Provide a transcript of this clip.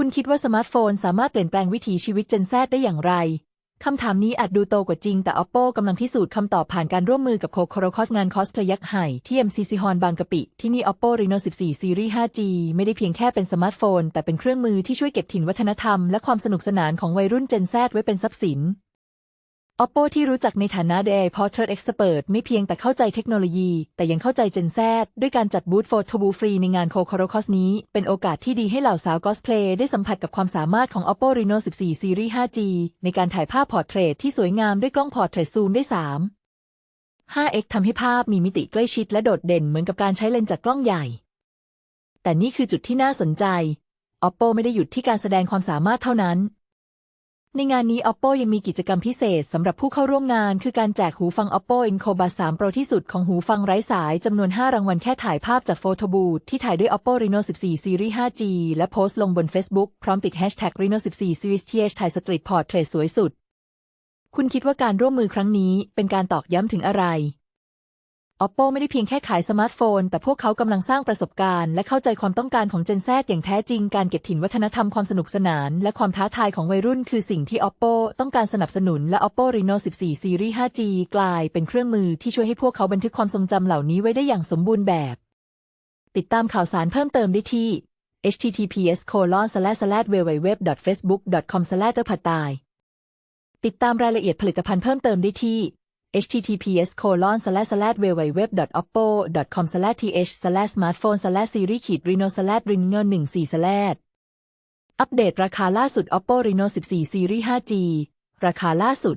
คุณคิดว่าสมาร์ทโฟนสามารถเปลี่ยนแปลงวิถีชีวิต Gen Z ได้อย่างไร คำถามนี้อาจดูโตกว่าจริงแต่ Oppo กำลังพิสูจน์คำตอบผ่านการร่วมมือกับโคโคโรคอสงานคอสเพลย์ยักษ์ใหญ่ที่ MCC ฮอนบางกะปิ ที่นี่ Oppo Reno 14 Series 5G ไม่ได้เพียงแค่เป็นสมาร์ทโฟน แต่เป็นเครื่องมือที่ช่วยเก็บถิ่นวัฒนธรรมและความสนุกสนานของวัยรุ่น Gen Z ไว้เป็นทรัพย์สิน Oppo ที่รู้จักในฐานะ The Portrait Expert ไม่เพียงแต่เข้าใจเทคโนโลยี แต่ยังเข้าใจ Gen Z ด้วยการจัดบูธโฟโต้บูฟรีในงานโคโคโรคอสนี้ เป็นโอกาสที่ดีให้เหล่าสาวกอสเพลย์ได้สัมผัสกับความสามารถของ Oppo Reno 14 Series 5G ในการถ่ายภาพพอร์เทรตที่สวยงามด้วยกล้องพอร์เทรตซูมได้ 3 5x ทำให้ภาพมีมิติใกล้ชิดและโดดเด่นเหมือนกับการใช้เลนส์จากกล้องใหญ่ แต่นี่คือจุดที่น่าสนใจ Oppo ไม่ได้หยุดที่การแสดงความสามารถเท่านั้น ในงานนี้ Oppo ยังมีกิจกรรมพิเศษสำหรับผู้เข้าร่วมงาน คือการแจกหูฟัง Oppo Encoba 3 Pro ที่สุดของหูฟังไร้สายจำนวน 5 รางวัลแค่ถ่ายภาพจากโฟโต้บูธที่ถ่ายด้วย Oppo Reno 14 Series 5G และโพสต์ลงบน Facebook พร้อมติด Hashtag Reno 14 Series TH ถ่ายสตรีทพอร์ตเทรตสวยสุด คุณคิดว่าการร่วมมือครั้งนี้เป็นการตอกย้ำถึงอะไร Oppo ไม่ได้เพียงแค่ขายสมาร์ทโฟน แต่พวกเขากำลังสร้างประสบการณ์และเข้าใจความต้องการของ Gen Z อย่างแท้จริง การเก็บถิ่นวัฒนธรรมความสนุกสนาน และความท้าทายของวัยรุ่นคือสิ่งที่ Oppo ต้องการสนับสนุนและ Oppo Reno 14 Series 5G กลายเป็นเครื่องมือที่ช่วยให้พวกเขาบันทึกความทรงจำเหล่านี้ไว้ได้อย่างสมบูรณ์แบบ ติดตามข่าวสารเพิ่มเติมได้ที่ https www.facebook com เตอร์ผัดตายติดตามรายละเอียดผลิตภัณฑ์เพิ่มเติมได้ที่ https www oppo com th smartphone series ขีด reno reno 14อัปเดตราคาล่าสุด oppo reno 14 series 5g ราคาล่าสุด